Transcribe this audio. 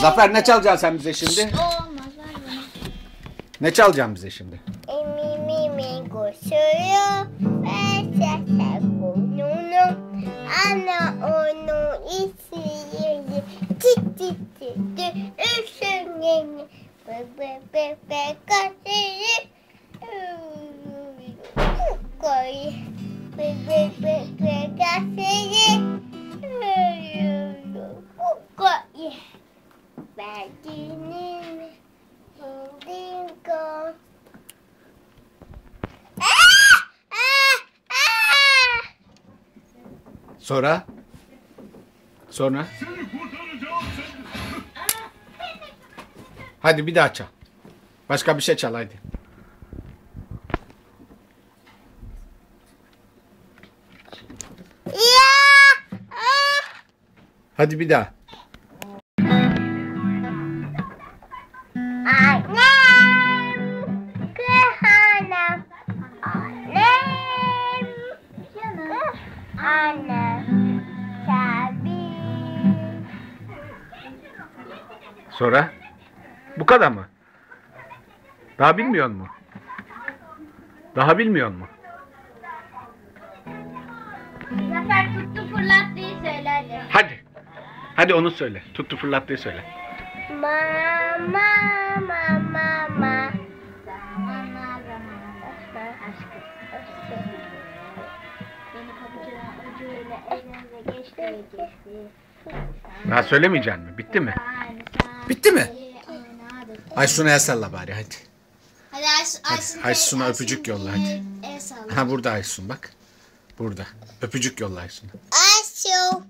Zafer ne çalacaksın sen bize şimdi? Olmaz ver bana. Ne çalacaksın bize şimdi? Mi mi koşuyor ve sese koyuyor. Ana onu istiyor. Tit tit tit tit üşüngeni. Be be be be kaçırı. Koy. Be be be be kaçırı. Koy. Belginin Dingo. Sonra? Sonra? Hadi bir daha çal. Başka bir şey çal hadi. Ya! Hadi bir daha. Tabi. Sonra? Bu kadar mı? Daha bilmiyor mu? Daha bilmiyor mu? Zafer tuttu fırlat diye söylerdi. Hadi. Hadi onu söyle. Tuttu fırlattıyı söyle. Mama, mama, mama. Zamanlar zamanlar. Aşkım. Beni Daha söylemeyeceksin mi? Bitti mi? Bitti mi? Aysun'a el salla bari hadi. Hadi Aysun, Aysun, Aysun'a Aysun öpücük yolla, hadi. El salla. Ha burada Aysun bak. Burada. Öpücük yolla Aysun'a. Aşu.